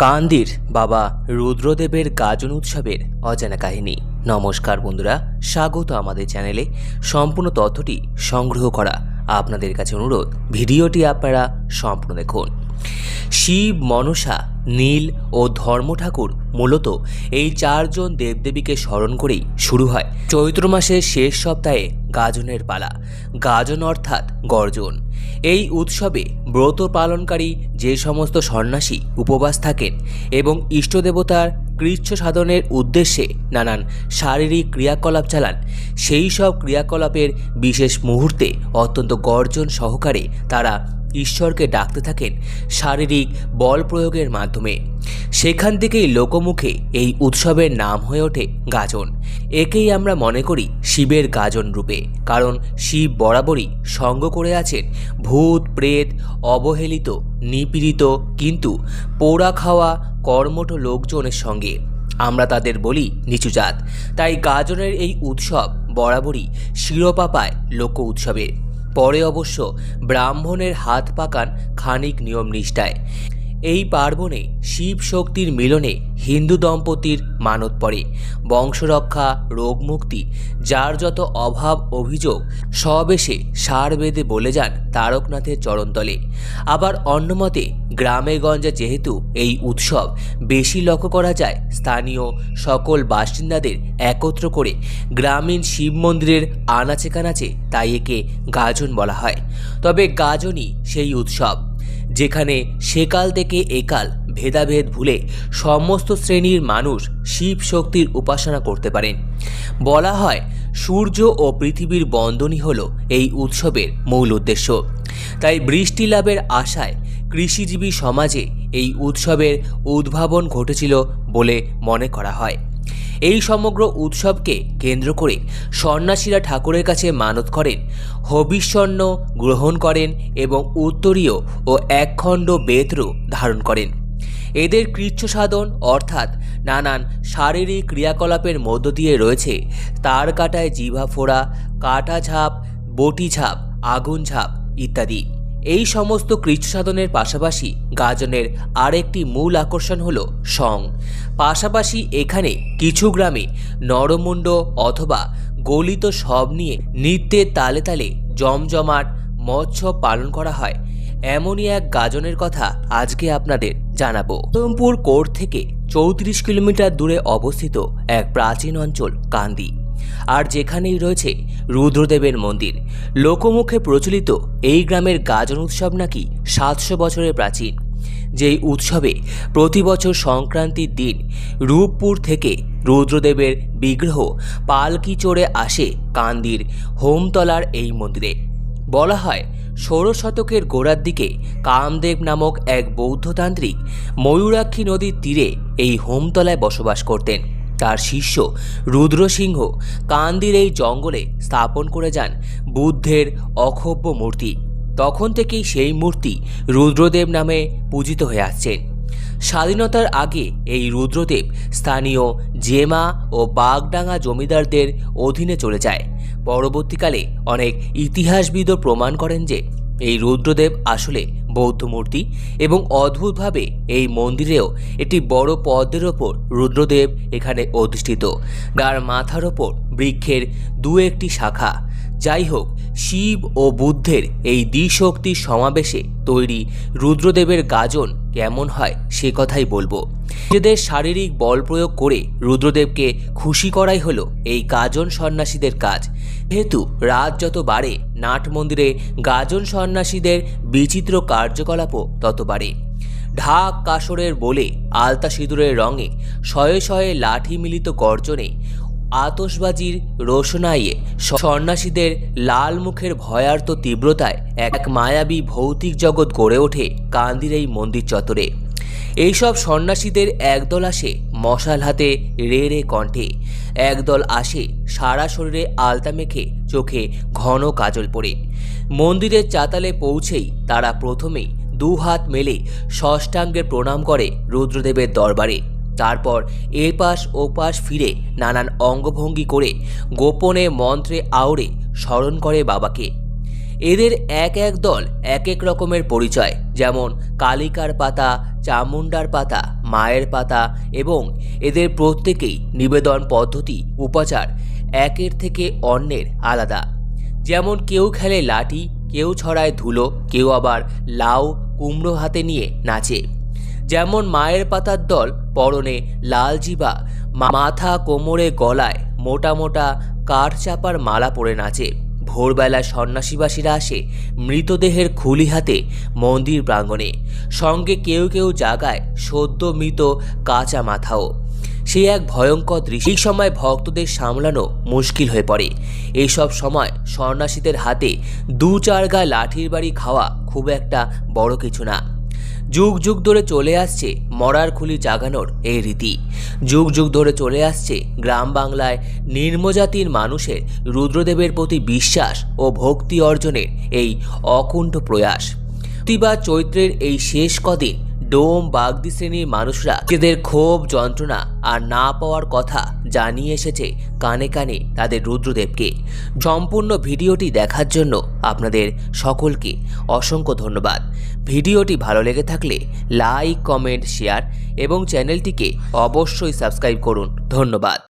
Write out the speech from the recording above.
কান্দির বাবা রুদ্রদেবের গাজন উৎসবের অজানা কাহিনী। নমস্কার বন্ধুরা, স্বাগত আমাদের চ্যানেলে। সম্পূর্ণ তথ্যটি সংগ্রহ করা আপনাদের কাছে অনুরোধ। ভিডিওটি আপনারা সম্পূর্ণ দেখুন। শিব, মনসা, নীল ও ধর্ম ঠাকুর মূলত এই চারজন দেবদেবীকে স্মরণ করেই শুরু হয়। চৈত্র মাসের শেষ সপ্তাহে গাজনের পালা, গাজন অর্থাৎ গর্জন। এই উৎসবে ব্রত পালনকারী যে সমস্ত সন্ন্যাসী উপবাস থাকেন এবং ইষ্টদেবতার কৃচ্ছ সাধনের উদ্দেশ্যে নানান শারীরিক ক্রিয়াকলাপ চালান, সেই সব ক্রিয়াকলাপের বিশেষ মুহূর্তে অত্যন্ত গর্জন সহকারে তারা ঈশ্বরকে ডাকতে থাকেন শারীরিক বল প্রয়োগের মাধ্যমে। সেখান থেকেই লোকমুখে এই উৎসবের নাম হয়ে ওঠে গাজন। একেই আমরা মনে করি শিবের গাজন রূপে, কারণ শিব বরাবরই সঙ্গ করে আছেন ভূত, প্রেত, অবহেলিত, নিপীড়িত, কিন্তু পোড়া খাওয়া কর্মঠ লোকজনের সঙ্গে। আমরা তাদের বলি নিচু জাত। তাই গাজনের এই উৎসব বরাবরই শিরোপা পায় লোক উৎসবে। পরে অবশ্য ব্রাহ্মণের হাত পাকান খানিক নিয়ম নিষ্ঠায় এই পার্বণে শিব শক্তির মিলনে হিন্দু দম্পতির মানত পড়ে। বংশরক্ষা, রোগমুক্তি, যার যত অভাব অভিযোগ, সব এসে সার বেঁধে বলে যান তারকনাথের চরণতলে। আবার অন্যমতে গ্রামে গঞ্জে যেহেতু এই উৎসব, বেশি লক্ষ্য করা যায় স্থানীয় সকল বাসিন্দাদের একত্র করে গ্রামীণ শিব মন্দিরের আনাচে কানাচে তাই একে গাজন বলা হয়। তবে গাজনই সেই উৎসব। যেখানে সেকাল থেকে একাল ভেদাভেদ ভুলে সমস্ত শ্রেণির মানুষ শিব শক্তির উপাসনা করতে পারেন। বলা হয়, সূর্য ও পৃথিবীর বন্দনই হল এই উৎসবের মূল উদ্দেশ্য। তাই বৃষ্টি লাভের আশায় কৃষিজীবী সমাজে এই উৎসবের উদ্ভাবন ঘটেছিল বলে মনে করা হয়। এই সমগ্র উৎসবকে কেন্দ্র করে সন্ন্যাসীরা ঠাকুরের কাছে মানত করেন, হবিষ্যন্ন গ্রহণ করেন এবং উত্তরীয় ও একখণ্ড বেত্র ধারণ করেন। এদের কৃচ্ছ সাধন অর্থাৎ নানান শারীরিক ক্রিয়াকলাপের মধ্য দিয়ে রয়েছে তার কাটায় জিভা ফোড়া কাটা ঝাপ, বটি ঝাপ, আগুন ঝাপ ইত্যাদি। এই সমস্ত কৃচ্ছ সাধনের পাশাপাশি গাজনের আরেকটি মূল আকর্ষণ হল সং। পাশাপাশি এখানে কিছু গ্রামে নরমুণ্ড অথবা গলিত সব নিয়ে নৃত্যের তালে তালে জমজমাট মৎস্য পালন করা হয়। এমনই এক গাজনের কথা আজকে আপনাদের জানাব। উধমপুর কোর্ট থেকে চৌত্রিশ কিলোমিটার দূরে অবস্থিত এক প্রাচীন অঞ্চল, কান্দি। আর যেখানেই রয়েছে রুদ্রদেবের মন্দির। লোকমুখে প্রচলিত এই গ্রামের গাজন উৎসব নাকি সাতশো বছরের প্রাচীন। যেই উৎসবে প্রতি বছর সংক্রান্তির দিন রূপপুর থেকে রুদ্রদেবের বিগ্রহ পালকি চড়ে আসে কান্দির হোমতলার এই মন্দিরে। বলা হয়, ষোড়শ শতকের গোড়ার দিকে কামদেব নামক এক বৌদ্ধতান্ত্রিক ময়ূরাক্ষী নদীর তীরে এই হোমতলায় বসবাস করতেন। তার শিষ্য রুদ্রসিংহ কান্দির এই জঙ্গলে স্থাপন করে যান বুদ্ধের অক্ষব্য মূর্তি। তখন থেকেই সেই মূর্তি রুদ্রদেব নামে পূজিত হয়ে আসছেন স্বাধীনতার আগে এই রুদ্রদেব স্থানীয় জেমা ও বাগডাঙ্গা জমিদারদের অধীনে চলে যায়। পরবর্তীকালে অনেক ইতিহাসবিদও প্রমাণ করেন যে এই রুদ্রদেব আসলে বৌদ্ধ মূর্তি এবং অদ্ভুতভাবে এই মন্দিরেও একটি বড় পদ্মের ওপর রুদ্রদেব এখানে অধিষ্ঠিত। যার মাথার ওপর বৃক্ষের দু একটি শাখা যাই হোক শিব ও বুদ্ধের এই দ্বিশক্তির সমাবেশে তৈরি রুদ্রদেবের গাজন কেমন হয় সে কথাই বলব। নিজেদের শারীরিক বল প্রয়োগ করে রুদ্রদেবকে খুশি করাই হলো এই গাজন সন্ন্যাসীদের কাজ। যেহেতু রাত যত বাড়ে, নাট মন্দিরে গাজন সন্ন্যাসীদের বিচিত্র কার্যকলাপও তত বাড়ে। ঢাক কাসরের বলে আলতা সিঁদুরের রঙে শয়ে শয়ে লাঠি মিলিত গর্জনে আতসবাজির রোশনাইয়ে সন্ন্যাসীদের লাল মুখের ভয়ার্ত তীব্রতায় এক মায়াবী ভৌতিক জগৎ গড়ে ওঠে কান্দির এই মন্দির চত্বরে। এইসব সন্ন্যাসীদের একদল আসে মশাল হাতে রে রে কণ্ঠে। একদল আসে সারা শরীরে আলতা মেখে চোখে ঘন কাজল পড়ে মন্দিরের চাতালে পৌঁছেই তারা প্রথমেই দু হাত মেলে ষষ্ঠাঙ্গে প্রণাম করে রুদ্রদেবের দরবারে। তারপর এপাশ ওপাশ ফিরে নানান অঙ্গভঙ্গি করে গোপনে মন্ত্রে আওড়ে স্মরণ করে বাবাকে। এদের এক এক দল এক এক রকমের পরিচয়, যেমন কালিকার পাতা চামুন্ডার পাতা, মায়ের পাতা এবং এদের প্রত্যেকেই নিবেদন পদ্ধতি, উপাচার একের থেকে অন্যের আলাদা। যেমন কেউ খেলে লাঠি, কেউ ছড়ায় ধুলো, কেউ আবার লাউ, কুমড়ো হাতে নিয়ে নাচে। যেমন মায়ের পাতার দল পরনে লাল জিবা, মাথা কোমরে গলায় মোটা মোটা কাঠ চাপার মালা পরে নাচে। ভোরবেলা সন্ন্যাসীবাসীরা আসে মৃতদেহের খুলি হাতে মন্দির প্রাঙ্গণে। সঙ্গে কেউ কেউ জাগায় সদ্য মৃত কাঁচা মাথাও। সে এক ভয়ঙ্কর দৃশ্য। সময় ভক্তদের সামলানো মুশকিল হয়ে পড়ে। এইসব সময় সন্ন্যাসীদের হাতে দু চার গা লাঠির বাড়ি খাওয়া খুব একটা বড় কিছু না। যুগ যুগ ধরে চলে আসছে মরার খুলি জাগানোর এই রীতি। যুগ যুগ ধরে চলে আসছে গ্রাম বাংলায় নির্মজাতির মানুষের রুদ্রদেবের প্রতি বিশ্বাস ও ভক্তি অর্জনের এই অকুণ্ঠ প্রয়াস। প্রতিবার চৈত্রের এই শেষ কদিন ডোম বাগদি শ্রেণির মানুষরা নিজেদের ক্ষোভ, যন্ত্রণা আর না পাওয়ার কথা জানিয়ে এসেছে কানে কানে তাদের রুদ্রদেবকে। সম্পূর্ণ ভিডিওটি দেখার জন্য আপনাদের সকলকে অসংখ্য ধন্যবাদ। ভিডিওটি ভালো লেগে থাকলে লাইক, কমেন্ট, শেয়ার এবং চ্যানেলটিকে অবশ্যই সাবস্ক্রাইব করুন। ধন্যবাদ।